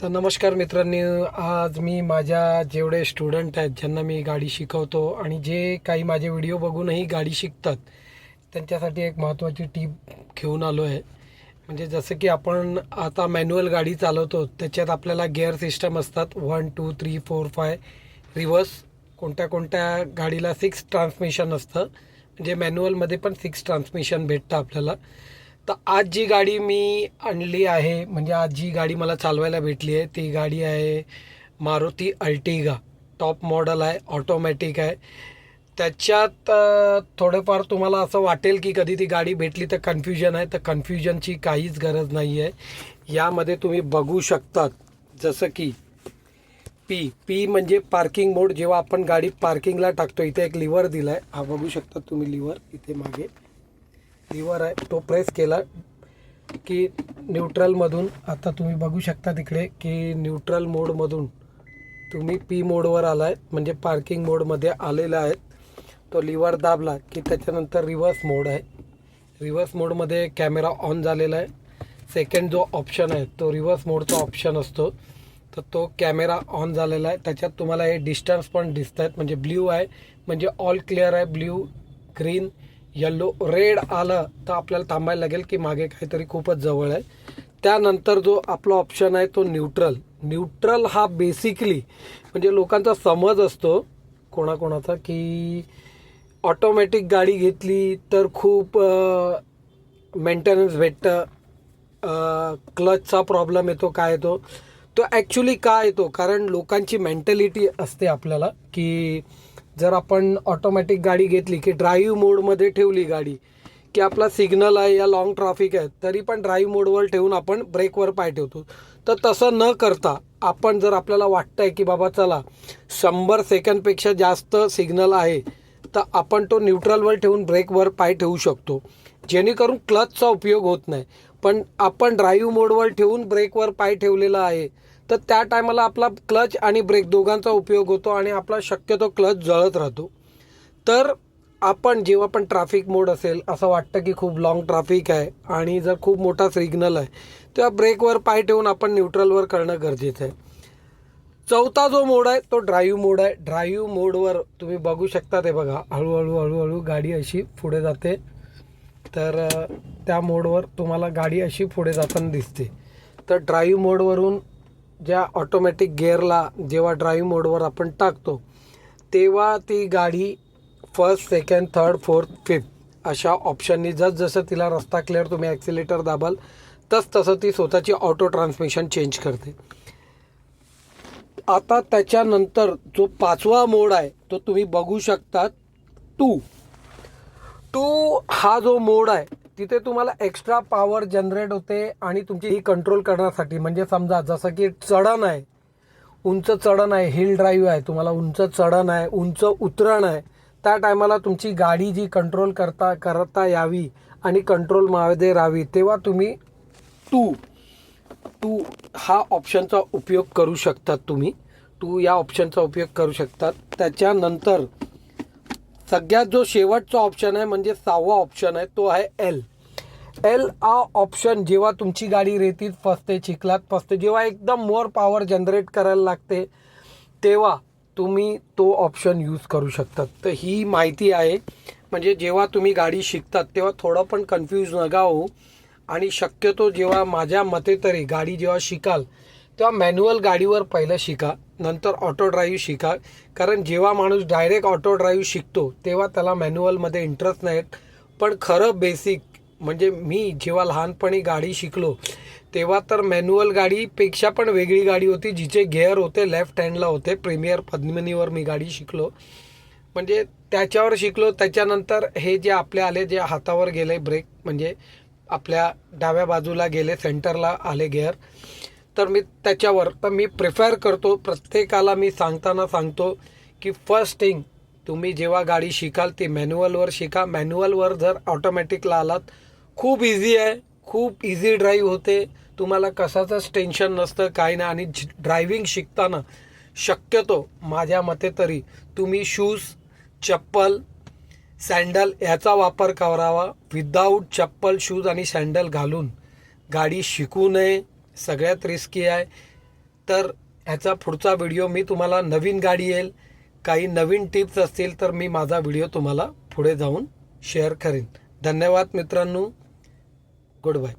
तर नमस्कार मित्रांनी आज मी माझ्या जेवढे स्टुडंट आहेत ज्यांना मी गाडी शिकवतो आणि जे काही माझे व्हिडिओ बघूनही गाडी शिकतात त्यांच्यासाठी एक महत्त्वाची टीप घेऊन आलो आहे म्हणजे जसं की आपण आता मॅन्युअल गाडी चालवतो त्याच्यात आपल्याला गिअर सिस्टम असतात one two three four five reverse कोणत्या कोणत्या गाडीला सिक्स ट्रान्समिशन असतं म्हणजे मॅन्युअलमध्ये पण सिक्स ट्रान्समिशन भेटतं आपल्याला. तर आज जी गाडी मी आणली आहे म्हणजे आज जी गाडी मला चालवायला भेटली आहे ती गाडी आहे मारुती अल्टिगा. टॉप मॉडल आहे ऑटोमॅटिक आहे. त्याच्यात थोडंफार तुम्हाला असं वाटेल की कधी ती गाडी भेटली तर कन्फ्युजन आहे तर कन्फ्युजनची काहीच गरज नाही आहे यामध्ये तुम्ही बघू शकतात जसं की पी पी म्हणजे पार्किंग मोड जेव्हा आपण गाडी पार्किंगला टाकतो इथे एक लिव्हर दिला आहे हा बघू शकता तुम्ही लिव्हर इथे मागे. लिव्हर आहे तो प्रेस केला की न्यूट्रलमधून आता तुम्ही बघू शकता तिकडे की न्यूट्रल मोडमधून तुम्ही पी मोडवर आला आहे म्हणजे पार्किंग मोडमध्ये आलेला आहे. तो लिव्हर दाबला की त्याच्यानंतर रिव्हर्स मोड आहे. रिव्हर्स मोडमध्ये कॅमेरा ऑन झालेला आहे. सेकंड जो ऑप्शन आहे तो रिव्हर्स मोडचा ऑप्शन असतो. तर तो कॅमेरा ऑन झालेला आहे. त्याच्यात तुम्हाला हे डिस्टन्स पण दिसत आहेत म्हणजे ब्ल्यू आहे. म्हणजे ऑल क्लिअर आहे. ब्ल्यू ग्रीन यल्लो रेड आलं तर आपल्याला थांबायला लागेल की मागे काहीतरी खूपच जवळ आहे. त्यानंतर जो आपला ऑप्शन आहे तो न्यूट्रल न्यूट्रल हा बेसिकली म्हणजे लोकांचा समज असतो कोणाकोणाचा की ऑटोमॅटिक गाडी घेतली तर खूप मेंटेनन्स भेटतं. क्लचचा प्रॉब्लेम येतो काय येतो. तो ॲक्च्युली का येतो? कारण लोकांची मेंटॅलिटी असते आपल्याला की जर आपण ऑटोमॅटिक गाडी घेतली की ड्राईव्ह मोडमध्ये ठेवली गाडी की आपला सिग्नल आहे या लॉंग ट्रॅफिक आहे तरी पण ड्राईव्ह मोडवर ठेवून आपण ब्रेकवर पाय ठेवतो. तर तसं न करता आपण जर आपल्याला वाटतंय की बाबा चला शंभर सेकंडपेक्षा जास्त सिग्नल आहे तर आपण तो न्यूट्रलवर ठेवून ब्रेकवर पाय ठेवू शकतो. जेणेकरून क्लचचा उपयोग होत नाही. पण आपण ड्राईव्ह मोडवर ठेवून ब्रेकवर पाय ठेवलेला आहे तर त्या टायमाला आपला क्लच आणि ब्रेक दोघांचा उपयोग होतो आणि आपला शक्यतो क्लच जळत राहतो. तर आपण जेव्हा पण ट्रॅफिक मोड असेल असं वाटतं की खूप लाँग ट्रॅफिक आहे आणि जर खूप मोठा सिग्नल आहे तेव्हा ब्रेकवर पाय ठेवून आपण न्यूट्रलवर करणं गरजेचं आहे. चौथा जो मोड आहे तो ड्राईव्ह मोड आहे. ड्राईव्ह मोडवर तुम्ही बघू शकता ते बघा. हळूहळू हळूहळू गाडी अशी पुढे जाते. तर त्या मोडवर तुम्हाला गाडी अशी पुढे जाताना दिसते. तर ड्राईव्ह मोडवरून ज्या ऑटोमॅटिक गेअरला जेव्हा ड्राईव्ह मोडवर आपण टाकतो तेव्हा ती गाडी first second third fourth fifth अशा ऑप्शननी जसजसं तिला रस्ता क्लिअर तुम्ही ॲक्सिलेटर दाबाल तस तसं ती स्वतःची ऑटो ट्रान्समिशन चेंज करते. आता त्याच्यानंतर जो पाचवा मोड आहे तो तुम्ही बघू शकता टू टू हा जो मोड आहे तिथे तुम्हाला एक्स्ट्रा पॉवर जनरेट होते आणि तुमची ही कंट्रोल करण्यासाठी. म्हणजे समजा जसं की चढण आहे उंच चढण आहे हिल ड्राईव्ह आहे तुम्हाला उंच चढण आहे उंच उतरण आहे त्या टायमाला तुमची गाडी जी कंट्रोल करता करता यावी आणि कंट्रोलमध्ये राहावी तेव्हा तुम्ही टू टू हा ऑप्शनचा उपयोग करू शकतात तुम्ही. टू या ऑप्शनचा उपयोग करू शकतात. त्याच्यानंतर सगळ्यात जो शेवटचा ऑप्शन आहे म्हणजे सहावा ऑप्शन आहे तो आहे एल एल हा ऑप्शन जेव्हा तुमची गाडी रेतीत फसते चिखलात फसते जेव्हा एकदम मोर पॉवर जनरेट करायला लागते तेव्हा तुम्ही तो ऑप्शन यूज करू शकतात. तर ही माहिती आहे. म्हणजे जेव्हा तुम्ही गाडी शिकतात तेव्हा थोडं पण कन्फ्यूज नका हो आणि शक्यतो जेव्हा माझ्या मते तरी गाडी जेव्हा शिकाल तेव्हा मॅन्युअल गाडीवर पहिलं शिका नंतर ऑटो ड्राईव्ह शिका. कारण जेव्हा माणूस डायरेक्ट ऑटो ड्राईव्ह शिकतो तेव्हा त्याला मॅन्युअलमध्ये इंटरेस्ट नाही पण खरं बेसिक म्हणजे मी जेव्हा लहानपणी गाडी शिकलो तेव्हा तर मॅन्युअल गाडीपेक्षा पण वेगळी गाडी होती जिचे गेअर होते लेफ्ट हँडला होते. प्रीमियर पद्मिनीवर मी गाडी शिकलो. म्हणजे त्याच्यावर शिकलो त्याच्यानंतर हे जे आपले आले जे हातावर गेले ब्रेक म्हणजे आपल्या डाव्या बाजूला गेले सेंटरला आले गेअर तर मी त्याच्यावर तर मी प्रिफर करतो प्रत्येकाला मी सांगताना सांगतो की फर्स्ट थिंग तुम्ही जेव्हा गाडी शिकाल ती मॅन्युअलवर शिका. मॅन्युअलवर जर ऑटोमॅटिकला आलात खूप इझी आहे खूप इझी ड्राईव्ह होते. तुम्हाला कशाचंच टेन्शन नसतं काही नाही. आणि ड्रायव्हिंग शिकताना शक्यतो माझ्या मते तरी तुम्ही शूज चप्पल सँडल याचा वापर करावा. विदाऊट चप्पल शूज आणि सँडल घालून गाडी शिकू नये. सगळ्यात रिस्की आहे. तर ह्याचा पुढचा व्हिडिओ मी तुम्हाला नवीन गाडी येईल. काही नवीन टिप्स असतील तर मी माझा व्हिडिओ तुम्हाला पुढे जाऊन शेअर करेन. धन्यवाद मित्रांनो. Good bye